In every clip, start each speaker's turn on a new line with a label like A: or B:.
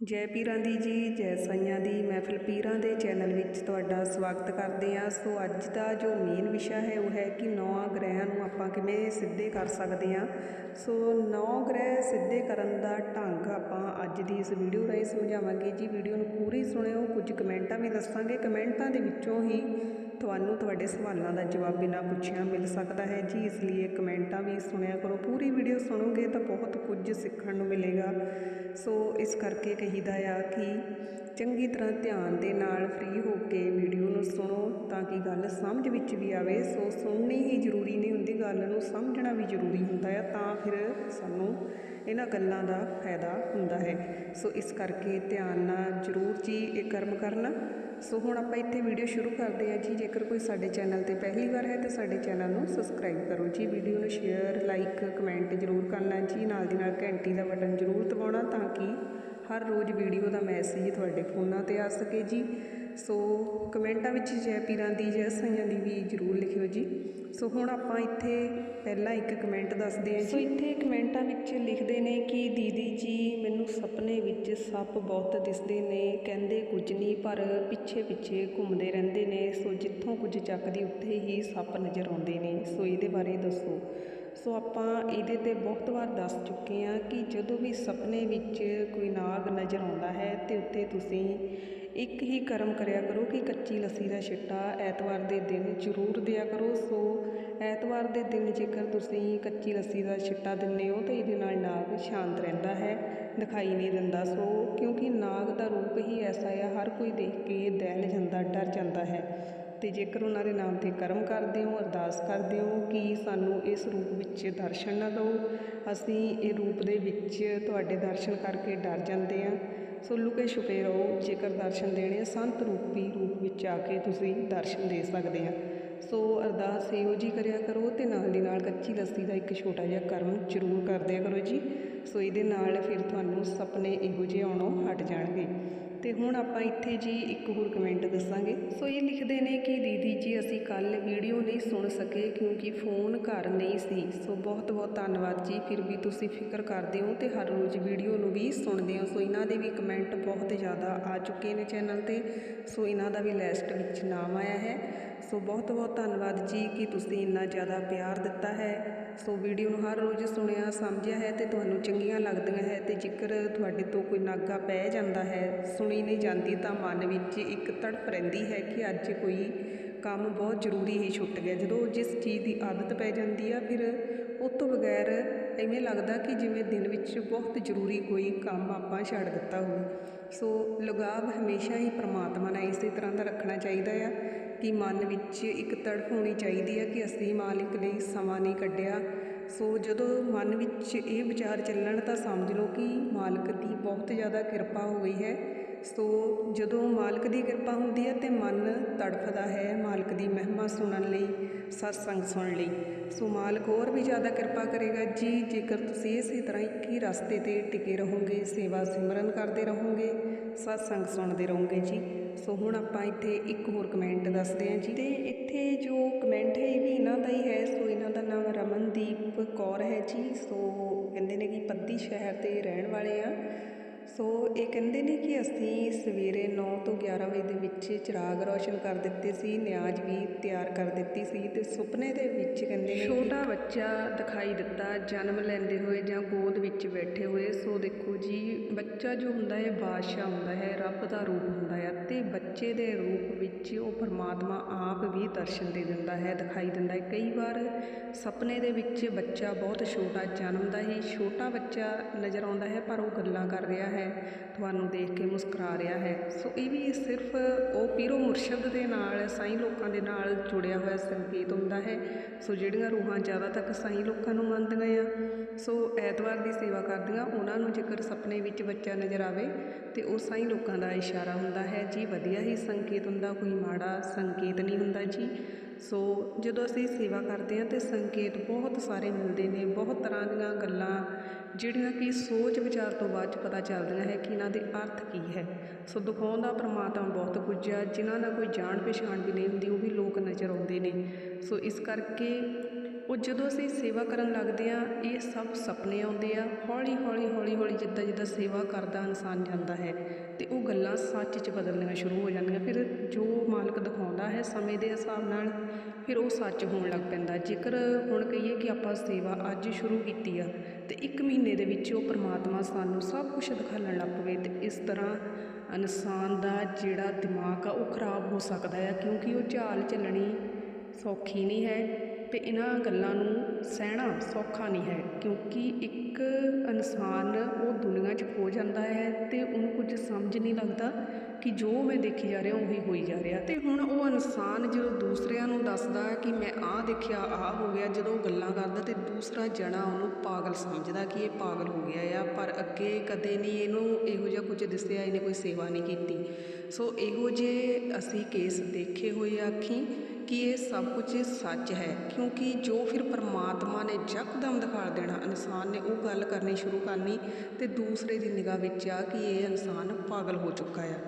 A: ਜੈ ਪੀਰਾਂ ਦੀ ਜੀ, ਜੈ ਸਾਈਆਂ ਦੀ। ਮਹਿਫਿਲ ਪੀਰਾਂ ਦੇ ਚੈਨਲ ਵਿੱਚ ਤੁਹਾਡਾ ਸਵਾਗਤ ਕਰਦੇ ਹਾਂ। ਸੋ ਅੱਜ ਦਾ ਜੋ ਮੇਨ ਵਿਸ਼ਾ ਹੈ, ਉਹ ਹੈ ਕਿ ਨੌਂ ਗ੍ਰਹਿਆਂ ਨੂੰ ਆਪਾਂ ਕਿਵੇਂ ਸਿੱਧੇ ਕਰ ਸਕਦੇ ਹਾਂ। ਸੋ ਨੌਂ ਗ੍ਰਹਿ ਸਿੱਧੇ ਕਰਨ ਦਾ ਢੰਗ ਆਪਾਂ ਅੱਜ ਦੀ ਇਸ ਵੀਡੀਓ ਰਾਹੀਂ ਸਮਝਾਵਾਂਗੇ। ਜੀ ਵੀਡੀਓ ਨੂੰ ਪੂਰੀ ਸੁਣਿਓ। ਕੁਝ ਕਮੈਂਟਾਂ ਵੀ ਦੱਸਾਂਗੇ। ਕਮੈਂਟਾਂ ਦੇ ਵਿੱਚੋਂ ਹੀ ਤੁਹਾਨੂੰ ਤੁਹਾਡੇ ਸਵਾਲਾਂ ਦਾ ਜਵਾਬ ਬਿਨਾਂ ਪੁੱਛਿਆ ਮਿਲ ਸਕਦਾ ਹੈ ਜੀ, ਇਸ ਲਈ ਕਮੈਂਟਾਂ ਵੀ ਸੁਣਿਆ ਕਰੋ। ਪੂਰੀ ਵੀਡੀਓ ਸੁਣੋਗੇ ਤਾਂ ਬਹੁਤ ਕੁਝ ਸਿੱਖਣ ਨੂੰ ਮਿਲੇਗਾ। ਸੋ ਇਸ ਕਰਕੇ ਕਹੀਦਾ ਆ ਕਿ ਚੰਗੀ ਤਰ੍ਹਾਂ ਧਿਆਨ ਦੇ ਨਾਲ ਫ੍ਰੀ ਹੋ ਕੇ ਵੀਡੀਓ ਨੂੰ ਸੁਣੋ ਤਾਂ ਕਿ ਗੱਲ ਸਮਝ ਵਿੱਚ ਵੀ ਆਵੇ। ਸੋ ਸੁਣਨੀ ਹੀ ਜ਼ਰੂਰੀ ਨਹੀਂ ਹੁੰਦੀ, ਗੱਲ ਨੂੰ ਸਮਝਣਾ ਵੀ ਜ਼ਰੂਰੀ ਹੁੰਦਾ ਆ ਤਾਂ ਫਿਰ ਸਾਨੂੰ ਇਹਨਾਂ ਗੱਲਾਂ ਦਾ ਫਾਇਦਾ ਹੁੰਦਾ ਹੈ। ਸੋ ਇਸ ਕਰਕੇ ਧਿਆਨ ਨਾਲ ਜ਼ਰੂਰ ਜੀ, ਇਹ ਕਰਮ ਕਰਨਾ। ਸੋ ਹੁਣ ਆਪਾਂ ਇੱਥੇ ਵੀਡੀਓ ਸ਼ੁਰੂ ਕਰਦੇ ਹਾਂ ਜੀ। ਜੇਕਰ ਕੋਈ ਸਾਡੇ ਚੈਨਲ ਤੇ ਪਹਿਲੀ ਵਾਰ ਹੈ ਤਾਂ ਸਾਡੇ ਚੈਨਲ ਨੂੰ ਸਬਸਕ੍ਰਾਈਬ ਕਰੋ ਜੀ। ਵੀਡੀਓ ਨੂੰ ਸ਼ੇਅਰ ਲਾਈਕ ਕਮੈਂਟ ਜ਼ਰੂਰ ਕਰਨਾ ਜੀ। ਨਾਲ ਦੀ ਨਾਲ ਘੰਟੀ ਦਾ ਬਟਨ ਜ਼ਰੂਰ ਦਬਾਉਣਾ ਤਾਂ ਕਿ ਹਰ ਰੋਜ਼ ਵੀਡੀਓ ਦਾ ਮੈਸੇਜ ਤੁਹਾਡੇ ਫੋਨਾਂ ਤੇ ਆ ਸਕੇ ਜੀ। ਸੋ ਕਮੈਂਟਾਂ ਵਿੱਚ ਜੈ ਪੀਰਾਂ ਦੀ, ਜੈ ਸਾਈਆਂ ਦੀ ਵੀ ਜ਼ਰੂਰ ਲਿਖਿਓ ਜੀ। ਸੋ ਹੁਣ ਆਪਾਂ ਇੱਥੇ ਪਹਿਲਾਂ ਇੱਕ ਕਮੈਂਟ ਦੱਸਦੇ ਹਾਂ ਸੋ ਇੱਥੇ ਕਮੈਂਟਾਂ ਵਿੱਚ ਲਿਖਦੇ ਨੇ ਕਿ ਦੀਦੀ ਜੀ ਮੈਨੂੰ ਸੁਪਨੇ ਵਿੱਚ ਸੱਪ ਬਹੁਤ ਦਿਸਦੇ ਨੇ, ਕਹਿੰਦੇ ਕੁਝ ਨਹੀਂ, ਪਰ ਪਿੱਛੇ ਪਿੱਛੇ ਘੁੰਮਦੇ ਰਹਿੰਦੇ ਨੇ। ਸੋ ਜਿੱਥੋਂ ਕੁਝ ਚੱਕਦੀ ਉੱਥੇ ਹੀ ਸੱਪ ਨਜ਼ਰ ਆਉਂਦੇ ਨੇ। ਸੋ ਇਹਦੇ ਬਾਰੇ ਦੱਸੋ। ਸੋ ਆਪਾਂ ਇਹਦੇ ਤੇ ਬਹੁਤ ਵਾਰ ਦੱਸ ਚੁੱਕੇ ਹਾਂ ਕਿ ਜਦੋਂ ਵੀ ਸੁਪਨੇ ਵਿੱਚ ਕੋਈ ਨਾਗ ਨਜ਼ਰ ਆਉਂਦਾ ਹੈ ਤੇ ਉੱਤੇ ਤੁਸੀਂ ਇੱਕ ਹੀ ਕਰਮ ਕਰਿਆ ਕਰੋ ਕਿ ਕੱਚੀ ਲੱਸੀ ਦਾ ਛਿੱਟਾ ਐਤਵਾਰ ਦੇ ਦਿਨ ਜ਼ਰੂਰ ਦਿਆ ਕਰੋ। ਸੋ ਐਤਵਾਰ ਦੇ ਦਿਨ ਜੇਕਰ ਤੁਸੀਂ ਕੱਚੀ ਲੱਸੀ ਦਾ ਛਿੱਟਾ ਦਿੰਦੇ ਹੋ ਤਾਂ ਇਹਦੇ ਨਾਲ ਨਾਗ ਸ਼ਾਂਤ ਰਹਿੰਦਾ ਹੈ, ਦਿਖਾਈ ਨਹੀਂ ਦਿੰਦਾ। ਸੋ ਕਿਉਂਕਿ ਨਾਗ ਦਾ ਰੂਪ ਹੀ ਐਸਾ ਹੈ ਹਰ ਕੋਈ ਦੇਖ ਕੇ ਦਹਿਲ ਜਾਂਦਾ, ਡਰ ਜਾਂਦਾ ਹੈ। ਤੇ ਜੇਕਰ ਉਹਨਾਂ ਦੇ ਨਾਮ ਤੇ ਕਰਮ ਕਰਦੇ ਹੋ, ਅਰਦਾਸ ਕਰਦੇ ਹੋ ਕਿ ਸਾਨੂੰ ਇਸ ਰੂਪ ਵਿੱਚ ਦਰਸ਼ਨ ਨਾ ਦਿਓ, ਅਸੀਂ ਇਹ ਰੂਪ ਦੇ ਵਿੱਚ ਤੁਹਾਡੇ ਦਰਸ਼ਨ ਕਰਕੇ ਡਰ ਜਾਂਦੇ ਹਾਂ। ਸੋ ਲੁਕੇ ਛੁਪੇ ਰਹੋ, ਜੇਕਰ ਦਰਸ਼ਨ ਦੇਣੇ ਸੰਤ ਰੂਪੀ ਰੂਪ ਵਿੱਚ ਆ ਕੇ ਤੁਸੀਂ ਦਰਸ਼ਨ ਦੇ ਸਕਦੇ ਆ। ਸੋ ਅਰਦਾਸ ਇਹੋ ਜੀ ਕਰਿਆ ਕਰੋ ਤੇ ਨਾਲ ਦੀ ਨਾਲ ਕੱਚੀ ਲੱਸੀ ਦਾ ਇੱਕ ਛੋਟਾ ਜਿਹਾ ਕਰਮ ਜ਼ਰੂਰ ਕਰਦਿਆ ਕਰੋ ਜੀ। ਸੋ ਇਹਦੇ ਨਾਲ ਫਿਰ ਤੁਹਾਨੂੰ ਸੁਪਨੇ ਇਹੋ ਜਿਹੇ ਆਉਣੋਂ ਹਟ ਜਾਣਗੇ। ਤੇ ਹੁਣ ਆਪਾਂ ਇੱਥੇ ਜੀ ਇੱਕ ਹੋਰ ਕਮੈਂਟ ਦੱਸਾਂਗੇ। ਸੋ ਇਹ ਲਿਖਦੇ ਨੇ ਕਿ ਦੀਦੀ ਜੀ, ਅਸੀਂ ਕੱਲ ਵੀਡੀਓ ਨਹੀਂ ਸੁਣ ਸਕੇ ਕਿਉਂਕਿ ਫੋਨ ਘਰ ਨਹੀਂ ਸੀ। ਸੋ ਬਹੁਤ ਬਹੁਤ ਧੰਨਵਾਦ ਜੀ। ਫਿਰ ਵੀ ਤੁਸੀਂ ਫਿਕਰ ਕਰਦੇ ਹੋ ਤੇ ਹਰ ਰੋਜ਼ ਵੀਡੀਓ ਨੂੰ ਵੀ ਸੁਣਦੇ ਹੋ। ਸੋ ਇਹਨਾਂ ਦੇ ਵੀ ਕਮੈਂਟ ਬਹੁਤ ਜ਼ਿਆਦਾ ਆ ਚੁੱਕੇ ਨੇ ਚੈਨਲ ਤੇ। ਸੋ ਇਹਨਾਂ ਦਾ ਵੀ ਲਿਸਟ ਵਿੱਚ ਨਾਮ ਆਇਆ ਹੈ। ਸੋ ਬਹੁਤ ਬਹੁਤ ਧੰਨਵਾਦ ਜੀ ਕਿ ਤੁਸੀਂ ਇੰਨਾ ਜ਼ਿਆਦਾ ਪਿਆਰ ਦਿੱਤਾ ਹੈ। ਸੋ ਵੀਡੀਓ ਨੂੰ ਹਰ ਰੋਜ਼ ਸੁਣਿਆ, ਸਮਝਿਆ ਹੈ ਤੇ ਤੁਹਾਨੂੰ ਚੰਗੀਆਂ ਲੱਗਦੀਆਂ ਹੈ ਤੇ ਜੇਕਰ ਤੁਹਾਡੇ ਤੋਂ ਕੋਈ ਨਾਗਾ ਪੈ ਜਾਂਦਾ ਹੈ, ਸੁਣੀ ਨਹੀਂ ਜਾਂਦੀ ਤਾਂ ਮਨ ਵਿੱਚ ਇੱਕ ਤੜਫ ਰਹਿੰਦੀ ਹੈ ਕਿ ਅੱਜ ਕੋਈ ਕੰਮ ਬਹੁਤ ਜ਼ਰੂਰੀ ਹੀ ਛੁੱਟ ਗਿਆ। ਜਦੋਂ ਜਿਸ ਚੀਜ਼ ਦੀ ਆਦਤ ਪੈ ਜਾਂਦੀ ਆ, ਫਿਰ ਉਹ ਤੋਂ ਬਗੈਰ ਐਵੇਂ ਲੱਗਦਾ ਕਿ ਜਿਵੇਂ ਦਿਨ ਵਿੱਚ ਬਹੁਤ ਜ਼ਰੂਰੀ ਕੋਈ ਕੰਮ ਆਪਾਂ ਛੱਡ ਦਿੱਤਾ ਹੋਵੇ। ਸੋ ਲਗਾਵ ਹਮੇਸ਼ਾ ਹੀ ਪ੍ਰਮਾਤਮਾ ਨਾਲ ਇਸੇ ਤਰ੍ਹਾਂ ਦਾ ਰੱਖਣਾ ਚਾਹੀਦਾ ਆ। ਕਿ ਮਨ ਵਿੱਚ ਇੱਕ ਤੜਫ ਹੋਣੀ ਚਾਹੀਦੀ ਹੈ ਕਿ ਅਸੀਂ ਮਾਲਕ ਲਈ ਸਮਾਂ ਨਹੀਂ ਕੱਢਿਆ। ਸੋ ਜਦੋਂ ਮਨ ਵਿੱਚ ਇਹ ਵਿਚਾਰ ਚੱਲਣ ਤਾਂ ਸਮਝ ਲਓ ਕਿ ਮਾਲਕ ਦੀ ਬਹੁਤ ਜ਼ਿਆਦਾ ਕਿਰਪਾ ਹੋ ਗਈ ਹੈ। ਸੋ ਜਦੋਂ ਮਾਲਕ ਦੀ ਕਿਰਪਾ ਹੁੰਦੀ ਹੈ ਤੇ ਮਨ ਤੜਫਦਾ ਹੈ ਮਾਲਕ ਦੀ ਮਹਿਮਾ ਸੁਣਨ ਲਈ, ਸਤਸੰਗ ਸੁਣਨ ਲਈ। ਸੋ ਮਾਲਕ ਹੋਰ ਵੀ ਜ਼ਿਆਦਾ ਕਿਰਪਾ ਕਰੇਗਾ। ਜੀ, ਜੇਕਰ ਤੁਸੀਂ ਇਸੇ ਤਰ੍ਹਾਂ ਇੱਕ ਹੀ ਰਸਤੇ ਤੇ ਟਿਕੇ ਰਹੋਗੇ, ਸੇਵਾ ਸਿਮਰਨ ਕਰਦੇ ਰਹੋਗੇ, ਸਤਸੰਗ ਸੁਣਦੇ ਰਹੋਗੇ ਜੀ। ਸੋ ਹੁਣ ਆਪਾਂ ਇੱਥੇ ਇੱਕ ਹੋਰ ਕਮੈਂਟ ਦੱਸਦੇ ਹਾਂ ਜੀ। ਤੇ ਇੱਥੇ ਜੋ ਕਮੈਂਟ ਹੈ, ਇਹ ਵੀ ਇਹਨਾਂ ਦਾ ਹੀ ਹੈ। ਸੋ ਇਹਨਾਂ ਦਾ ਨਾਮ ਰਮਨਦੀਪ ਕੌਰ ਹੈ ਜੀ। ਸੋ ਕਹਿੰਦੇ ਨੇ ਕਿ ਪੱਦੀ ਸ਼ਹਿਰ ਦੇ ਰਹਿਣ ਵਾਲੇ ਆ। ਸੋ ਇਹ ਕਹਿੰਦੇ ਨੇ ਕਿ ਅਸੀਂ ਸਵੇਰੇ 9 ਤੋਂ 11 ਵਜੇ ਦੇ ਵਿੱਚ ਚਿਰਾਗ ਰੌਸ਼ਨ ਕਰ ਦਿੱਤੇ ਸੀ, ਨਿਆਜ਼ ਵੀ ਤਿਆਰ ਕਰ ਦਿੱਤੀ ਸੀ ਤੇ ਸੁਪਨੇ ਦੇ ਵਿੱਚ ਕਹਿੰਦੇ ਨੇ ਛੋਟਾ ਬੱਚਾ ਦਿਖਾਈ ਦਿੱਤਾ, ਜਨਮ ਲੈਂਦੇ ਹੋਏ ਜਾਂ ਗੋਦ ਵਿੱਚ ਬੈਠੇ ਹੋਏ। ਸੋ ਦੇਖੋ ਜੀ, ਬੱਚਾ ਜੋ ਹੁੰਦਾ ਹੈ, ਬਾਦਸ਼ਾਹ ਹੁੰਦਾ ਹੈ, ਰੱਬ ਦਾ ਰੂਪ ਹੁੰਦਾ ਹੈ ਤੇ ਬੱਚੇ ਦੇ ਰੂਪ ਵਿੱਚ ਉਹ ਪਰਮਾਤਮਾ ਆਪ ਵੀ ਦਰਸ਼ਨ ਦੇ ਦਿੰਦਾ ਹੈ, ਦਿਖਾਈ ਦਿੰਦਾ ਹੈ। ਕਈ ਵਾਰ ਸੁਪਨੇ ਦੇ ਵਿੱਚ ਬੱਚਾ ਬਹੁਤ ਛੋਟਾ ਜਨਮ ਦਾ ਹੀ ਛੋਟਾ ਬੱਚਾ ਨਜ਼ਰ ਆਉਂਦਾ ਹੈ, ਪਰ ਉਹ ਗੱਲਾਂ ਕਰ ਰਿਹਾ ਹੈ। ਤੁਹਾਨੂੰ ਦੇਖ ਕੇ ਮੁਸਕਰਾ ਰਿਹਾ ਹੈ। ਸੋ ਇਹ ਵੀ ਸਿਰਫ ਉਹ ਪੀਰੋ ਮੁਰਸ਼ਦ ਦੇ ਨਾਲ, ਸਾਈਂ ਲੋਕਾਂ ਦੇ ਨਾਲ ਜੁੜਿਆ ਹੋਇਆ ਸੰਕੇਤ ਹੁੰਦਾ ਹੈ। ਸੋ ਜਿਹੜੀਆਂ ਰੂਹਾਂ ਜ਼ਿਆਦਾ ਤੱਕ ਸਾਈਂ ਲੋਕਾਂ ਨੂੰ ਮੰਨਦੀਆਂ ਆ ਸੋ ਐਤਵਾਰ ਦੀ ਸੇਵਾ ਕਰਦੀਆਂ ਉਹਨਾਂ ਨੂੰ ਜੇਕਰ ਸੁਪਨੇ ਵਿੱਚ ਬੱਚਾ ਨਜ਼ਰ ਆਵੇ, ਤੇ ਉਹ ਸਾਈਂ ਲੋਕਾਂ ਦਾ ਇਸ਼ਾਰਾ ਹੁੰਦਾ ਹੈ, ਜੀ, ਵਧੀਆ ਹੀ ਸੰਕੇਤ ਹੁੰਦਾ, ਕੋਈ ਮਾੜਾ ਸੰਕੇਤ ਨਹੀਂ ਹੁੰਦਾ ਜੀ। ਸੋ ਜਦੋਂ ਅਸੀਂ ਸੇਵਾ ਕਰਦੇ ਹਾਂ, ਤੇ ਸੰਕੇਤ ਬਹੁਤ ਸਾਰੇ ਮਿਲਦੇ ਨੇ। ਬਹੁਤ ਤਰ੍ਹਾਂ ਦੀਆਂ ਗੱਲਾਂ, ਜਿਹੜੀਆਂ ਕਿ ਸੋਚ ਵਿਚਾਰ ਤੋਂ ਬਾਅਦ 'ਚ ਪਤਾ ਚੱਲਦੀਆਂ ਹੈ ਕਿ ਇਹਨਾਂ ਦੇ ਅਰਥ ਕੀ ਹੈ। ਸੋ ਦਿਖਾਉਂਦਾ ਪ੍ਰਮਾਤਮਾ ਬਹੁਤ ਕੁਝ ਆ। ਜਿਨ੍ਹਾਂ ਦਾ ਕੋਈ ਜਾਣ ਪਛਾਣ ਵੀ ਨਹੀਂ ਹੁੰਦੀ, ਉਹ ਵੀ ਲੋਕ ਨਜ਼ਰ ਆਉਂਦੇ ਨੇ। ਸੋ ਇਸ ਕਰਕੇ ਉਹ ਜਦੋਂ ਅਸੀਂ ਸੇਵਾ ਕਰਨ ਲੱਗਦੇ ਹਾਂ, ਇਹ ਸਭ ਸੁਪਨੇ ਆਉਂਦੇ ਆ। ਹੌਲੀ ਹੌਲੀ ਹੌਲੀ ਹੌਲੀ ਜਿੱਦਾਂ ਜਿੱਦਾਂ ਸੇਵਾ ਕਰਦਾ ਇਨਸਾਨ ਜਾਂਦਾ ਹੈ ਅਤੇ ਉਹ ਗੱਲਾਂ ਸੱਚ 'ਚ ਬਦਲਣੀਆਂ ਸ਼ੁਰੂ ਹੋ ਜਾਂਦੀਆਂ। ਫਿਰ ਜੋ ਮਾਲਕ ਦਿਖਾਉਂਦਾ ਹੈ ਸਮੇਂ ਦੇ ਹਿਸਾਬ ਨਾਲ, ਫਿਰ ਉਹ ਸੱਚ ਹੋਣ ਲੱਗ ਪੈਂਦਾ। ਜੇਕਰ ਹੁਣ ਕਹੀਏ ਕਿ ਆਪਾਂ ਸੇਵਾ ਅੱਜ ਸ਼ੁਰੂ ਕੀਤੀ ਆ, ਤੇ ਇੱਕ ਮਹੀਨੇ ਦੇ ਵਿੱਚ ਉਹ ਪ੍ਰਮਾਤਮਾ ਸਾਨੂੰ ਸਭ ਕੁਝ ਦਿਖਾਲਣ ਲੱਗ ਪਵੇ ਤੇ ਇਸ ਤਰ੍ਹਾਂ ਇਨਸਾਨ ਦਾ ਜਿਹੜਾ ਦਿਮਾਗ ਆ, ਉਹ ਖਰਾਬ ਹੋ ਸਕਦਾ ਹੈ। ਕਿਉਂਕਿ ਉਹ ਝਾਲ ਚੱਲਣੀ ਸੌਖੀ ਨਹੀਂ ਹੈ। ਅਤੇ ਇਹਨਾਂ ਗੱਲਾਂ ਨੂੰ ਸਹਿਣਾ ਸੌਖਾ ਨਹੀਂ ਹੈ, ਕਿਉਂਕਿ ਇੱਕ ਇਨਸਾਨ ਉਹ ਦੁਨੀਆ 'ਚ ਖੋ ਜਾਂਦਾ ਹੈ ਅਤੇ ਉਹਨੂੰ ਕੁਝ ਸਮਝ ਨਹੀਂ ਲੱਗਦਾ ਕਿ ਜੋ ਮੈਂ ਦੇਖੀ ਜਾ ਰਿਹਾ, ਉਹੀ ਹੋਈ ਜਾ ਰਿਹਾ। ਅਤੇ ਹੁਣ ਉਹ ਇਨਸਾਨ ਜਦੋਂ ਦੂਸਰਿਆਂ ਨੂੰ ਦੱਸਦਾ ਕਿ ਮੈਂ ਆਹ ਦੇਖਿਆ, ਆਹ ਹੋ ਗਿਆ, ਜਦੋਂ ਉਹ ਗੱਲਾਂ ਕਰਦਾ ਤੇ ਦੂਸਰਾ ਜਣਾ ਉਹਨੂੰ ਪਾਗਲ ਸਮਝਦਾ ਕਿ ਇਹ ਪਾਗਲ ਹੋ ਗਿਆ ਆ, ਪਰ ਅੱਗੇ ਕਦੇ ਨਹੀਂ ਇਹਨੂੰ ਇਹੋ ਜਿਹਾ ਕੁਝ ਦਿਸਿਆ, ਇਹਨੇ ਕੋਈ ਸੇਵਾ ਨਹੀਂ ਕੀਤੀ। ਸੋ ਇਹੋ ਜਿਹੇ ਅਸੀਂ ਕੇਸ ਦੇਖੇ ਹੋਏ ਆ ਕਿ ਇਹ ਸਭ ਕੁਝ ਸੱਚ ਹੈ, ਕਿਉਂਕਿ ਜੋ ਫਿਰ ਪਰਮਾਤਮਾ ਨੇ ਯਕਦਮ ਦਿਖਾ ਦੇਣਾ ਇਨਸਾਨ ਨੇ, ਉਹ ਗੱਲ ਕਰਨੀ ਸ਼ੁਰੂ ਕਰਨੀ ਤੇ ਦੂਸਰੇ ਦੀ ਨਿਗਾਹ ਵਿੱਚ ਆ ਕਿ ਇਹ ਇਨਸਾਨ ਪਾਗਲ ਹੋ ਚੁੱਕਾ ਆ।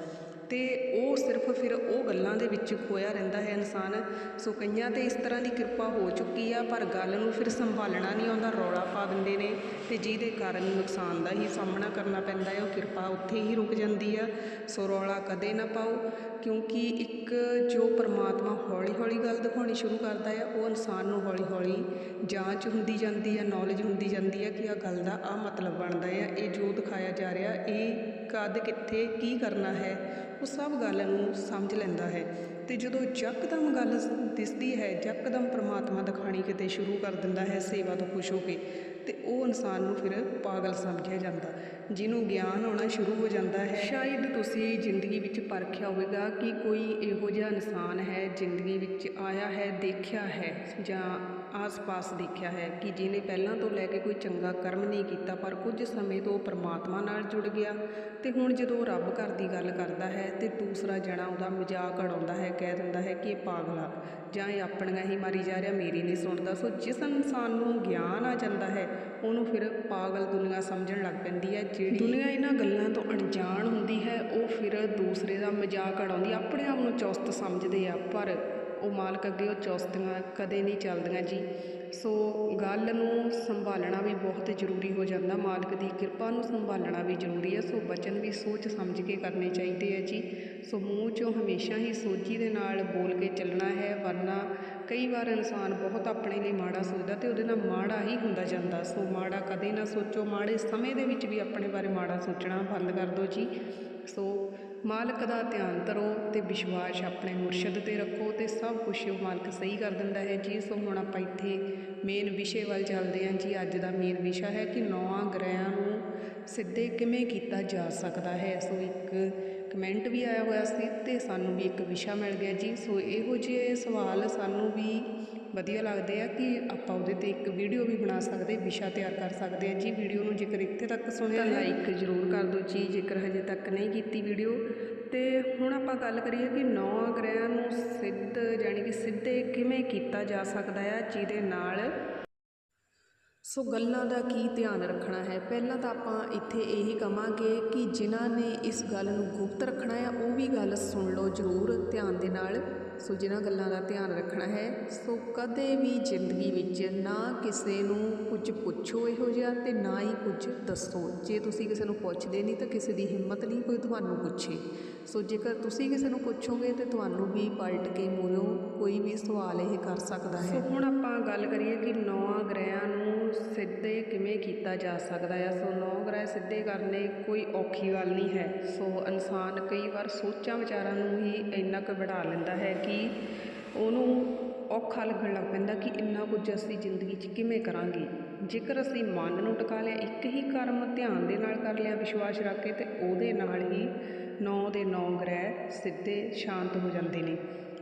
A: ਤੇ ਉਹ ਸਿਰਫ ਫਿਰ ਉਹ ਗੱਲਾਂ ਦੇ ਵਿੱਚ ਖੋਇਆ ਰਹਿੰਦਾ ਹੈ ਇਨਸਾਨ। ਸੋ ਕਈਆਂ ਤੇ ਇਸ ਤਰ੍ਹਾਂ ਦੀ ਕਿਰਪਾ ਹੋ ਚੁੱਕੀ ਆ, ਪਰ ਗੱਲ ਨੂੰ ਫਿਰ ਸੰਭਾਲਣਾ ਨਹੀਂ ਆਉਂਦਾ ਰੌਲਾ ਪਾ ਦਿੰਦੇ ਨੇ ਅਤੇ ਜਿਹਦੇ ਕਾਰਨ ਨੁਕਸਾਨ ਦਾ ਹੀ ਸਾਹਮਣਾ ਕਰਨਾ ਪੈਂਦਾ ਹੈ, ਉਹ ਕਿਰਪਾ ਉੱਥੇ ਹੀ ਰੁਕ ਜਾਂਦੀ ਆ। ਸੋ ਰੌਲਾ ਕਦੇ ਨਾ ਪਾਓ, ਕਿਉਂਕਿ ਇੱਕ ਜੋ ਪਰਮਾਤਮਾ ਹੌਲੀ ਹੌਲੀ ਗੱਲ ਦਿਖਾਉਣੀ ਸ਼ੁਰੂ ਕਰਦਾ ਆ ਉਹ ਇਨਸਾਨ ਨੂੰ ਹੌਲੀ ਹੌਲੀ ਜਾਂਚ ਹੁੰਦੀ ਜਾਂਦੀ ਆ ਨੌਲੇਜ ਹੁੰਦੀ ਜਾਂਦੀ ਹੈ ਕਿ ਆ ਗੱਲ ਦਾ ਆ ਮਤਲਬ ਬਣਦਾ ਆ ਇਹ ਜੋ ਦਿਖਾਇਆ ਜਾ ਰਿਹਾ, ਇਹ ਕਦ, ਕਿੱਥੇ, ਕੀ ਕਰਨਾ ਹੈ ਉਹ ਸਭ ਗੱਲ ਨੂੰ ਸਮਝ ਲੈਂਦਾ ਹੈ ਤੇ ਜਦੋਂ ਯਕਦਮ ਗੱਲ ਦਿਸਦੀ ਹੈ ਯਕਦਮ ਪ੍ਰਮਾਤਮਾ ਦਿਖਾਣੀ ਕਿਤੇ ਸ਼ੁਰੂ ਕਰ ਦਿੰਦਾ ਹੈ, ਸੇਵਾ ਤੋਂ ਖੁਸ਼ ਹੋ ਕੇ, ਤੇ ਉਹ ਇਨਸਾਨ ਨੂੰ ਫਿਰ ਪਾਗਲ ਸਮਝਿਆ ਜਾਂਦਾ। ਜਿਹਨੂੰ ਗਿਆਨ ਆਉਣਾ ਸ਼ੁਰੂ ਹੋ ਜਾਂਦਾ ਹੈ, ਸ਼ਾਇਦ ਤੁਸੀਂ ਜ਼ਿੰਦਗੀ ਵਿੱਚ ਪਰਖਿਆ ਹੋਵੇਗਾ ਕਿ ਕੋਈ ਇਹੋ ਜਿਹਾ ਇਨਸਾਨ ਹੈ, ਜ਼ਿੰਦਗੀ ਵਿੱਚ ਆਇਆ ਹੈ, ਦੇਖਿਆ ਹੈ ਜਾਂ ਆਸ-ਪਾਸ ਦੇਖਿਆ ਹੈ ਕਿ ਜਿਹਨੇ ਪਹਿਲਾਂ ਤੋਂ ਲੈ ਕੇ ਕੋਈ ਚੰਗਾ ਕਰਮ ਨਹੀਂ ਕੀਤਾ, ਪਰ ਕੁਝ ਸਮੇਂ ਤੋਂ ਪਰਮਾਤਮਾ ਨਾਲ ਜੁੜ ਗਿਆ। ਤੇ ਹੁਣ ਜਦੋਂ ਰੱਬ ਘਰ ਦੀ ਗੱਲ ਕਰਦਾ ਹੈ ਤੇ ਦੂਸਰਾ ਜਣਾ ਉਹਦਾ ਮਜ਼ਾਕ ਉਡਾਉਂਦਾ ਹੈ, ਕਹਿ ਦਿੰਦਾ ਹੈ ਕਿ ਇਹ ਪਾਗਲ ਆ ਜਾਂ ਇਹ ਆਪਣੀਆਂ ਹੀ ਮਾਰੀ ਜਾ ਰਿਹਾ, ਮੇਰੀ ਨਹੀਂ ਸੁਣਦਾ। ਸੋ ਜਿਸ ਇਨਸਾਨ ਨੂੰ ਗਿਆਨ ਆ ਜਾਂਦਾ ਹੈ, ਉਹਨੂੰ ਫਿਰ ਪਾਗਲ ਦੁਨੀਆ ਸਮਝਣ ਲੱਗ ਪੈਂਦੀ ਹੈ। ਜਿਹੜੀ ਦੁਨੀਆ ਇਹਨਾਂ ਗੱਲਾਂ ਤੋਂ ਅਣਜਾਣ ਹੁੰਦੀ ਹੈ, ਉਹ ਫਿਰ ਦੂਸਰੇ ਦਾ ਮਜ਼ਾਕ ਉਡਾਉਂਦੀ ਆਪਣੇ ਆਪ ਨੂੰ ਚੁਸਤ ਸਮਝਦੇ ਆ। ਪਰ ਉਹ ਮਾਲਕ ਅੱਗੇ ਉਹ ਚੁਸਤੀਆਂ ਕਦੇ ਨਹੀਂ ਚੱਲਦੀਆਂ ਜੀ। ਸੋ ਗੱਲ ਨੂੰ ਸੰਭਾਲਣਾ ਵੀ ਬਹੁਤ ਜ਼ਰੂਰੀ ਹੋ ਜਾਂਦਾ। ਮਾਲਕ ਦੀ ਕਿਰਪਾ ਨੂੰ ਸੰਭਾਲਣਾ ਵੀ ਜ਼ਰੂਰੀ ਹੈ। ਸੋ ਬਚਨ ਵੀ ਸੋਚ ਸਮਝ ਕੇ ਕਰਨੇ ਚਾਹੀਦੇ ਹੈ ਜੀ। ਸੋ ਮੂੰਹ 'ਚੋਂ ਹਮੇਸ਼ਾ ਹੀ ਸੋਝੀ ਦੇ ਨਾਲ ਬੋਲ ਕੇ ਚੱਲਣਾ ਹੈ, ਵਰਨਾ ਕਈ ਵਾਰ ਇਨਸਾਨ ਬਹੁਤ ਆਪਣੇ ਲਈ ਮਾੜਾ ਸੋਚਦਾ ਤੇ ਉਹਦੇ ਨਾਲ ਮਾੜਾ ਹੀ ਹੁੰਦਾ ਜਾਂਦਾ। ਸੋ ਮਾੜਾ ਕਦੇ ਨਾ ਸੋਚੋ। ਮਾੜੇ ਸਮੇਂ ਦੇ ਵਿੱਚ ਵੀ ਆਪਣੇ ਬਾਰੇ ਮਾੜਾ ਸੋਚਣਾ ਬੰਦ ਕਰ ਦਿਓ ਜੀ। ਸੋ ਮਾਲਕ ਦਾ ਧਿਆਨ ਧਰੋ ਤੇ ਵਿਸ਼ਵਾਸ ਆਪਣੇ ਮੁਰਸ਼ਿਦ ਤੇ ਰੱਖੋ ਤੇ ਸਭ ਕੁਝ ਉਹ ਮਾਲਕ ਸਹੀ ਕਰ ਦਿੰਦਾ ਹੈ। ਜੀ, ਸੋ ਹੁਣ ਆਪਾਂ ਇੱਥੇ ਮੇਨ ਵਿਸ਼ੇ ਵੱਲ ਚੱਲਦੇ ਹਾਂ। ਜੀ, ਅੱਜ ਦਾ ਮੇਨ ਵਿਸ਼ਾ ਹੈ ਕਿ ਨੌਵਾਂ ਗ੍ਰਹਿਆਂ ਨੂੰ ਸਿੱਧੇ ਕਿਵੇਂ ਕੀਤਾ ਜਾ ਸਕਦਾ ਹੈ। ਸੋ ਇੱਕ ਕਮੈਂਟ ਵੀ ਆਇਆ ਹੋਇਆ ਸੀ ਤੇ ਸਾਨੂੰ ਵੀ ਇੱਕ ਵਿਸ਼ਾ ਮਿਲ ਗਿਆ। ਜੀ, ਸੋ ਇਹੋ ਜਿਹੇ ਸਵਾਲ ਸਾਨੂੰ ਵੀ ਵਧੀਆ ਲੱਗਦੇ ਆ ਕਿ ਆਪਾਂ ਉਹਦੇ ਤੇ ਇੱਕ ਵੀਡੀਓ ਵੀ ਬਣਾ ਸਕਦੇ ਵਿਸ਼ਾ ਤਿਆਰ ਕਰ ਸਕਦੇ ਆ। ਜੀ ਵੀਡੀਓ ਨੂੰ ਜੇਕਰ ਇੱਥੇ ਤੱਕ ਸੁਣਿਆ ਲਾਈਕ ਜ਼ਰੂਰ ਕਰ ਦਿਓ ਜੀ ਜੇਕਰ ਹਜੇ ਤੱਕ ਨਹੀਂ ਕੀਤੀ ਵੀਡੀਓ ਤੇ ਹੁਣ ਆਪਾਂ ਗੱਲ ਕਰੀਏ ਕਿ ਨੌ ਗ੍ਰਹਿਆਂ ਨੂੰ ਸਿੱਧ ਜਾਨੀ ਕਿ ਸਿੱਧੇ ਕਿਵੇਂ ਕੀਤਾ ਜਾ ਸਕਦਾ ਹੈ ਜਿਹਦੇ ਨਾਲ ਸੋ ਗੱਲਾਂ ਦਾ ਕੀ ਧਿਆਨ ਰੱਖਣਾ ਹੈ? ਪਹਿਲਾਂ ਤਾਂ ਆਪਾਂ ਇੱਥੇ ਇਹੀ ਕਵਾਂਗੇ ਕਿ ਜਿਨ੍ਹਾਂ ਨੇ ਇਸ ਗੱਲ ਨੂੰ ਗੁਪਤ ਰੱਖਣਾ ਹੈ ਉਹ ਵੀ ਗੱਲ ਸੁਣ ਲਓ ਜ਼ਰੂਰ ਧਿਆਨ ਦੇ ਨਾਲ। ਸੋ ਜਿਨ੍ਹਾਂ ਗੱਲਾਂ ਦਾ ਧਿਆਨ ਰੱਖਣਾ ਹੈ, ਸੋ ਕਦੇ ਵੀ ਜ਼ਿੰਦਗੀ ਵਿੱਚ ਨਾ ਕਿਸੇ ਨੂੰ ਕੁਝ ਪੁੱਛੋ ਇਹੋ ਜਿਹਾ ਤੇ ਨਾ ਹੀ ਕੁਝ ਦੱਸੋ। ਜੇ ਤੁਸੀਂ ਕਿਸੇ ਨੂੰ ਪੁੱਛਦੇ ਨਹੀਂ ਤਾਂ ਕਿਸੇ ਦੀ ਹਿੰਮਤ ਨਹੀਂ ਕੋਈ ਤੁਹਾਨੂੰ ਪੁੱਛੇ। ਸੋ ਜੇਕਰ ਤੁਸੀਂ ਕਿਸੇ ਨੂੰ ਪੁੱਛੋਗੇ ਤੇ ਤੁਹਾਨੂੰ ਵੀ ਪਲਟ ਕੇ ਮੂਹਰੋਂ ਕੋਈ ਵੀ ਸਵਾਲ ਇਹ ਕਰ ਸਕਦਾ ਹੈ। ਸੋ ਹੁਣ ਆਪਾਂ ਗੱਲ ਕਰੀਏ ਕਿ ਨੌਂ ਗ੍ਰਹਿਆਂ ਨੂੰ ਸਿੱਧੇ ਕਿਵੇਂ ਕੀਤਾ ਜਾ ਸਕਦਾ ਹੈ ਸੋ ਨੌ ਗ੍ਰਹਿ ਸਿੱਧੇ ਕਰਨੇ ਕੋਈ ਔਖੀ ਗੱਲ ਨਹੀਂ ਹੈ। ਸੋ ਇਨਸਾਨ ਕਈ ਵਾਰ ਸੋਚਾਂ ਵਿਚਾਰਾਂ ਨੂੰ ਹੀ ਇੰਨਾ ਕੁ ਵੜਾ ਲੈਂਦਾ ਹੈ ਕਿ ਉਹਨੂੰ ਔਖਾ ਲੱਗਣ ਲੱਗ ਪੈਂਦਾ ਕਿ ਇੰਨਾ ਕੁਝ ਅਸੀਂ ਜ਼ਿੰਦਗੀ 'ਚ ਕਿਵੇਂ ਕਰਾਂਗੇ? ਜੇਕਰ ਅਸੀਂ ਮਨ ਨੂੰ ਟਿਕਾ ਲਿਆ, ਇੱਕ ਹੀ ਕਰਮ ਧਿਆਨ ਦੇ ਨਾਲ ਕਰ ਲਿਆ, ਵਿਸ਼ਵਾਸ ਰੱਖ ਕੇ, ਤੇ ਉਹਦੇ ਨਾਲ ਹੀ ਨੌ ਦੇ ਨੌ ਗ੍ਰਹਿ ਸਿੱਧੇ ਸ਼ਾਂਤ ਹੋ ਜਾਂਦੇ ਨੇ।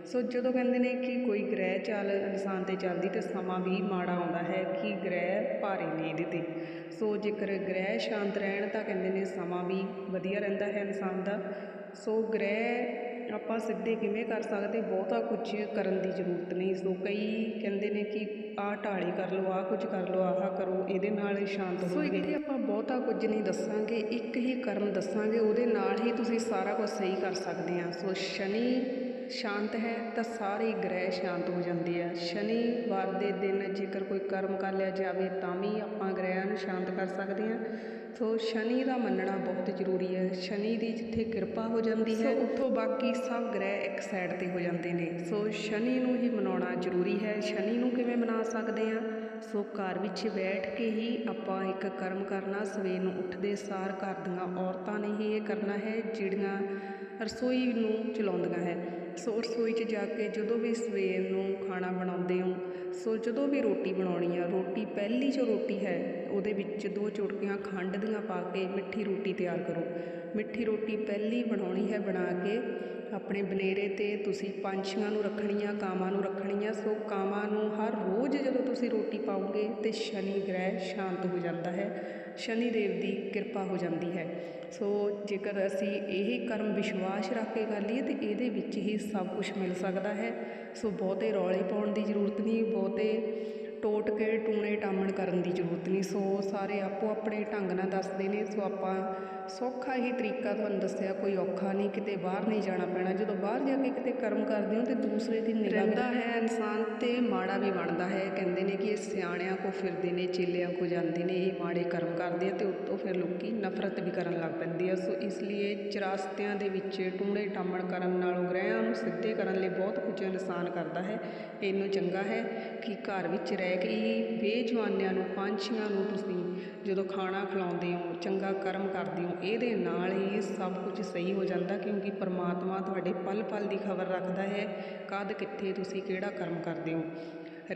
A: ਸੋ ਜਦੋਂ ਕਹਿੰਦੇ ਨੇ ਕਿ ਕੋਈ ਗ੍ਰਹਿ ਚਾਲ ਇਨਸਾਨ ਤੇ ਚੱਲਦੀ, ਤੇ ਸਮਾਂ ਵੀ ਮਾੜਾ ਆਉਂਦਾ ਹੈ ਕਿ ਗ੍ਰਹਿ ਭਾਰੇ ਨੇ ਇਹਦੇ ਤੇ। ਸੋ ਜੇਕਰ ਗ੍ਰਹਿ ਸ਼ਾਂਤ ਰਹਿਣ ਤਾਂ ਕਹਿੰਦੇ ਨੇ ਸਮਾਂ ਵੀ ਵਧੀਆ ਰਹਿੰਦਾ ਹੈ ਇਨਸਾਨ ਦਾ। ਸੋ ਗ੍ਰਹਿ ਆਪਾਂ ਸਿੱਧੇ ਕਿਵੇਂ ਕਰ ਸਕਦੇ ਬਹੁਤਾ ਕੁਝ ਕਰਨ ਦੀ ਜ਼ਰੂਰਤ ਨਹੀਂ। ਸੋ ਕਈ ਕਹਿੰਦੇ ਨੇ ਕਿ ਆਹ ਢਾਲੀ ਕਰ ਲਓ ਆਹ ਕੁਝ ਕਰ ਲਓ ਆਹ ਕਰੋ ਇਹਦੇ ਨਾਲ ਹੀ ਸ਼ਾਂਤ ਹੋਵੋਗੇ। ਸੋ ਇੱਥੇ ਆਪਾਂ ਬਹੁਤਾ ਕੁਝ ਨਹੀਂ ਦੱਸਾਂਗੇ ਇੱਕ ਹੀ ਕਰਮ ਦੱਸਾਂਗੇ ਉਹਦੇ ਨਾਲ ਹੀ ਤੁਸੀਂ ਸਾਰਾ ਕੁਝ ਸਹੀ ਕਰ ਸਕਦੇ ਆ ਸੋ ਸ਼ਨੀ ਸ਼ਾਂਤ ਹੈ ਤਾਂ ਸਾਰੇ ਗ੍ਰਹਿ ਸ਼ਾਂਤ ਹੋ ਜਾਂਦੇ ਆ। ਸ਼ਨੀਵਾਰ ਦੇ ਦਿਨ ਜੇਕਰ ਕੋਈ ਕਰਮ ਕਰ ਲਿਆ ਜਾਵੇ ਤਾਂ ਵੀ ਆਪਾਂ ਗ੍ਰਹਿਆਂ ਨੂੰ ਸ਼ਾਂਤ ਕਰ ਸਕਦੇ ਹਾਂ। ਸੋ ਸ਼ਨੀ ਦਾ ਮੰਨਣਾ ਬਹੁਤ ਜ਼ਰੂਰੀ ਹੈ। ਸ਼ਨੀ ਦੀ ਜਿੱਥੇ ਕਿਰਪਾ ਹੋ ਜਾਂਦੀ ਹੈ ਉੱਥੋਂ ਬਾਕੀ ਸਭ ਗ੍ਰਹਿ ਇੱਕ ਸਾਈਡ ਤੇ ਹੋ ਜਾਂਦੇ ਨੇ। ਸੋ ਸ਼ਨੀ ਨੂੰ ਹੀ ਮਨਾਉਣਾ ਜ਼ਰੂਰੀ ਹੈ। ਸ਼ਨੀ ਨੂੰ ਕਿਵੇਂ ਮਨਾ ਸਕਦੇ ਆ ਸੋ ਘਰ ਵਿੱਚ ਬੈਠ ਕੇ ਹੀ ਆਪਾਂ ਇੱਕ ਕਰਮ ਕਰਨਾ ਸਵੇਰ ਨੂੰ ਉੱਠਦੇ ਸਾਰ ਘਰ ਦੀਆਂ ਔਰਤਾਂ ਨੇ ਹੀ ਇਹ ਕਰਨਾ ਹੈ ਜਿਹੜੀਆਂ ਰਸੋਈ ਨੂੰ ਚਲਾਉਂਦੀਆਂ ਹੈ। ਸੋ ਰਸੋਈ 'ਚ ਜਾ ਕੇ ਜਦੋਂ ਵੀ ਸਵੇਰ ਨੂੰ ਖਾਣਾ ਬਣਾਉਂਦੇ ਹੋ, ਸੋ ਜਦੋਂ ਵੀ ਰੋਟੀ ਬਣਾਉਣੀ ਆ, ਰੋਟੀ ਪਹਿਲੀ ਜੋ ਰੋਟੀ ਹੈ, ਉਹਦੇ ਵਿੱਚ ਦੋ ਚੁਟਕੀਆਂ ਖੰਡ ਦੀਆਂ ਪਾ ਕੇ ਮਿੱਠੀ ਰੋਟੀ ਤਿਆਰ ਕਰੋ। ਮਿੱਠੀ ਰੋਟੀ ਪਹਿਲੀ ਬਣਾਉਣੀ ਹੈ ਬਣਾ ਕੇ, ਆਪਣੇ ਬਨੇਰੇ ਤੇ ਤੁਸੀਂ ਪੰਛੀਆਂ ਨੂੰ ਰੱਖਣੀਆਂ, ਕਾਵਾਂ ਨੂੰ ਰੱਖਣੀਆਂ, ਸੋ ਕਾਵਾਂ ਨੂੰ ਹਰ ਰੋਜ਼ ਜਦੋਂ ਤੁਸੀਂ ਰੋਟੀ ਪਾਓਗੇ ਤੇ ਸ਼ਨੀ ਗ੍ਰਹਿ ਸ਼ਾਂਤ ਹੋ ਜਾਂਦਾ ਹੈ। ਸ਼ਨੀ ਦੇਵ ਦੀ ਕਿਰਪਾ ਹੋ ਜਾਂਦੀ ਹੈ। ਸੋ ਜੇਕਰ ਅਸੀਂ ਇਹ ਕਰਮ ਵਿਸ਼ਵਾਸ ਰੱਖ ਕੇ ਕਰ ਲਈਏ, ਤੇ ਇਹਦੇ ਵਿੱਚ ਹੀ ਸਭ ਕੁਝ ਮਿਲ ਸਕਦਾ ਹੈ। ਸੋ ਬਹੁਤੇ ਰੌਲੇ ਪਾਉਣ ਦੀ ਜ਼ਰੂਰਤ ਨਹੀਂ, ਬਹੁਤੇ ਟੋਟ ਕੇ ਟੂਣੇ ਟਾਮਣ ਕਰਨ ਦੀ ਜ਼ਰੂਰਤ ਨਹੀਂ। ਸੋ ਸਾਰੇ ਆਪੋ ਆਪਣੇ ਢੰਗ ਨਾਲ ਦੱਸਦੇ ਨੇ। ਸੋ ਆਪਾਂ ਸੌਖਾ ਹੀ ਤਰੀਕਾ ਤੁਹਾਨੂੰ ਦੱਸਿਆ ਕੋਈ ਔਖਾ ਨਹੀਂ ਕਿਤੇ ਬਾਹਰ ਨਹੀਂ ਜਾਣਾ ਪੈਣਾ। ਜਦੋਂ ਬਾਹਰ ਜਾ ਕੇ ਕਿਤੇ ਕਰਮ ਕਰਦੇ ਹੋ ਤੇ ਦੂਸਰੇ ਦੀ ਨਿਗਾਹ ਰਹਿੰਦਾ ਹੈ ਇਨਸਾਨ ਤੇ ਮਾੜਾ ਵੀ ਬਣਦਾ ਹੈ। ਕਹਿੰਦੇ ਨੇ ਕਿ ਇਹ ਸਿਆਣਿਆਂ ਕੋ ਫਿਰਦੇ ਨੇ ਚੇਲਿਆਂ ਕੋ ਜਾਂਦੇ ਨੇ ਇਹ ਮਾੜੇ ਕਰਮ ਕਰਦੇ ਆ ਤੇ ਉੱਤੋਂ ਫਿਰ ਲੋਕੀ ਨਫ਼ਰਤ ਵੀ ਕਰਨ ਲੱਗ ਪੈਂਦੀ ਹੈ ਸੋ ਇਸ ਲਈ ਚਰਾਸਤਿਆਂ ਦੇ ਵਿੱਚ ਟੂਣੇ ਟਾਮਣ ਕਰਨ ਨਾਲੋਂ ਗ੍ਰਹਿਆਂ ਨੂੰ ਸਿੱਧੇ ਕਰਨ ਲਈ ਬਹੁਤ ਕੁਝ ਇਨਸਾਨ ਕਰਦਾ ਹੈ। ਇਹਨੂੰ ਚੰਗਾ ਹੈ ਕਿ ਘਰ ਵਿੱਚ ਰਹਿ ਕੇ ਹੀ ਬੇਜਵਾਨਿਆਂ ਨੂੰ ਪੰਛੀਆਂ ਨੂੰ ਤੁਸੀਂ ਜਦੋਂ ਖਾਣਾ ਖਿਲਾਉਂਦੇ ਹੋ, ਚੰਗਾ ਕਰਮ ਕਰਦੇ ਹੋ, ਇਹਦੇ ਨਾਲ ਹੀ ਸਭ ਕੁਝ ਸਹੀ ਹੋ ਜਾਂਦਾ ਕਿਉਂਕਿ ਪਰਮਾਤਮਾ ਤੁਹਾਡੇ ਪਲ ਪਲ ਦੀ ਖਬਰ ਰੱਖਦਾ ਹੈ। ਕਦ ਕਿੱਥੇ ਤੁਸੀਂ ਕਿਹੜਾ ਕਰਮ ਕਰਦੇ ਹੋ?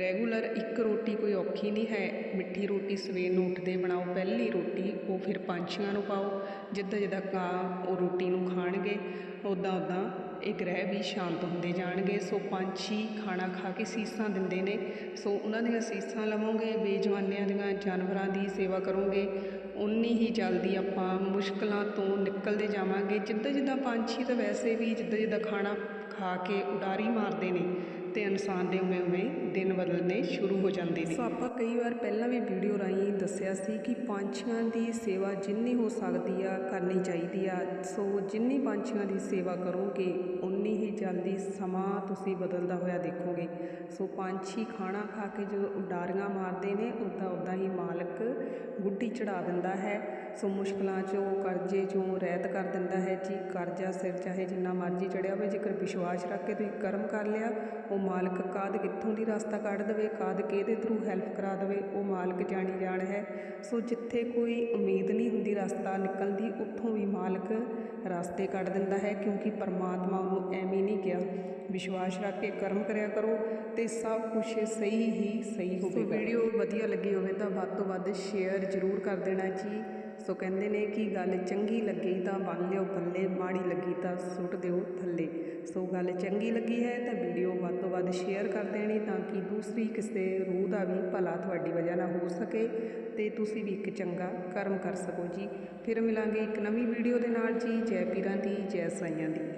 A: ਰੈਗੂਲਰ ਇੱਕ ਰੋਟੀ ਕੋਈ ਔਖੀ ਨਹੀਂ ਹੈ। ਮਿੱਠੀ ਰੋਟੀ ਸਵੇਰ ਨੂੰ ਉੱਠਦੇ ਬਣਾਓ, ਪਹਿਲੀ ਰੋਟੀ ਉਹ ਫਿਰ ਪੰਛੀਆਂ ਨੂੰ ਪਾਓ। ਜਿੱਦਾਂ ਜਿੱਦਾਂ ਕਾਂ ਉਹ ਰੋਟੀ ਨੂੰ ਖਾਣਗੇ ਉੱਦਾਂ ਉੱਦਾਂ ਇਹ ਗ੍ਰਹਿ ਵੀ ਸ਼ਾਂਤ ਹੁੰਦੇ ਜਾਣਗੇ। ਸੋ ਪੰਛੀ ਖਾਣਾ ਖਾ ਕੇ ਸੀਸਾਂ ਦਿੰਦੇ ਨੇ। ਸੋ ਉਹਨਾਂ ਦੀਆਂ ਸੀਸਾਂ ਲਵੋਗੇ, ਬੇਜਵਾਨਿਆਂ ਦੀਆਂ ਜਾਨਵਰਾਂ ਦੀ ਸੇਵਾ ਕਰੋਗੇ। ਉਨੀ ਹੀ ਜਲਦੀ ਆਪਾਂ ਮੁਸ਼ਕਲਾਂ ਤੋਂ ਨਿਕਲਦੇ ਜਾਵਾਂਗੇ। ਜਿੱਦਾਂ ਜਿੱਦਾਂ ਪੰਛੀ ਤਾਂ ਵੈਸੇ ਵੀ ਜਿੱਦਾਂ ਜਿੱਦਾਂ ਖਾਣਾ ਖਾ ਕੇ ਉਡਾਰੀ ਮਾਰਦੇ ਨੇ ਤੇ ਇਨਸਾਨ ਦੇ ਉਵੇਂ ਉਵੇਂ ਦਿਨ ਬਦਲਣੇ ਸ਼ੁਰੂ ਹੋ ਜਾਂਦੇ ਨੇ। ਸੋ ਆਪਾਂ ਕਈ ਵਾਰ ਪਹਿਲਾਂ ਵੀ ਵੀਡੀਓ ਰਾਹੀਂ ਦੱਸਿਆ ਸੀ ਕਿ ਪੰਛੀਆਂ ਦੀ ਸੇਵਾ ਜਿੰਨੀ ਹੋ ਸਕਦੀ ਆ, ਕਰਨੀ ਚਾਹੀਦੀ ਆ। ਸੋ ਜਿੰਨੀ ਪੰਛੀਆਂ ਦੀ ਸੇਵਾ ਕਰੋਗੇ ਉਨੀ ਹੀ ਜਲਦੀ ਸਮਾਂ ਤੁਸੀਂ ਬਦਲਦਾ ਹੋਇਆ ਦੇਖੋਗੇ। ਸੋ ਪੰਛੀ ਖਾਣਾ ਖਾ ਕੇ ਜਦੋਂ ਉਡਾਰੀਆਂ ਮਾਰਦੇ ਨੇ ਉੱਦਾਂ ਉੱਦਾਂ ਹੀ ਮਾਲਕ ਗੁੱਡੀ ਚੜਾ ਦਿੰਦਾ ਹੈ। ਸੋ ਮੁਸ਼ਕਲਾਂ 'ਚੋਂ, ਕਰਜ਼ੇ 'ਚੋਂ ਰਹਿਤ ਕਰ ਦਿੰਦਾ ਹੈ ਜੀ। ਕਰਜ਼ਾ ਸਿਰ ਚਾਹੇ ਜਿੰਨਾ ਮਰਜ਼ੀ ਚੜਿਆ ਹੋਵੇ, ਜੇਕਰ ਵਿਸ਼ਵਾਸ ਰੱਖ ਕੇ ਤੁਸੀਂ ਕਰਮ ਕਰ ਲਿਆ, ਉਹ ਮਾਲਕ ਕਾਦ ਕਿੱਥੋਂ ਦੀ ਰਸਤਾ ਕੱਢ ਦੇਵੇ ਕਾਦ ਕਿਹਦੇ ਥਰੂ ਹੈਲਪ ਕਰਾ ਦੇਵੇ, ਉਹ ਮਾਲਕ ਜਾਣੀ ਜਾਣ ਹੈ। ਸੋ ਜਿੱਥੇ ਕੋਈ ਉਮੀਦ ਨਹੀਂ ਹੁੰਦੀ ਰਸਤਾ ਨਿਕਲਣ ਦੀ, ਉੱਥੋਂ ਵੀ ਮਾਲਕ ਰਸਤੇ ਕੱਢ ਦਿੰਦਾ ਹੈ, ਕਿਉਂਕਿ ਪਰਮਾਤਮਾ ਉਹਨੂੰ ਐਵੇਂ ਨਹੀਂ ਕਿਹਾ। ਵਿਸ਼ਵਾਸ ਰੱਖ ਕੇ ਕਰਮ ਕਰਿਆ ਕਰੋ ਤੇ ਸਭ ਕੁਝ ਸਹੀ ਹੀ ਸਹੀ ਹੋਵੇਗਾ। ਵੀਡੀਓ ਵਧੀਆ ਲੱਗੀ ਹੋਵੇ ਤਾਂ ਵੱਧ ਤੋਂ ਵੱਧ ਸ਼ੇਅਰ ਜ਼ਰੂਰ ਕਰ ਦੇਣਾ ਜੀ। ਸੋ ਕਹਿੰਦੇ ਨੇ ਕਿ ਗੱਲ ਚੰਗੀ ਲੱਗੀ ਤਾਂ ਬੰਨ ਲਿਓ ਪੱਲੇ, ਮਾੜੀ ਲੱਗੀ ਤਾਂ ਸੁੱਟ ਦਿਓ ਥੱਲੇ। ਸੋ ਗੱਲ ਚੰਗੀ ਲੱਗੀ ਹੈ ਤਾਂ ਵੀਡੀਓ ਵੱਧ ਤੋਂ ਵੱਧ ਸ਼ੇਅਰ ਕਰ ਦੇਣੀ ਤਾਂ ਕਿ ਦੂਸਰੀ ਕਿਸੇ ਰੂਹ ਦਾ ਵੀ ਭਲਾ ਤੁਹਾਡੀ ਵਜ੍ਹਾ ਨਾਲ ਹੋ ਸਕੇ ਤੇ ਤੁਸੀਂ ਵੀ ਇੱਕ ਚੰਗਾ ਕਰਮ ਕਰ ਸਕੋ ਜੀ। ਫਿਰ ਮਿਲਾਂਗੇ ਇੱਕ ਨਵੀਂ ਵੀਡੀਓ ਦੇ ਨਾਲ ਜੀ। ਜੈ ਪੀਰਾਂ ਦੀ, ਜੈ ਸਾਈਆਂ ਦੀ।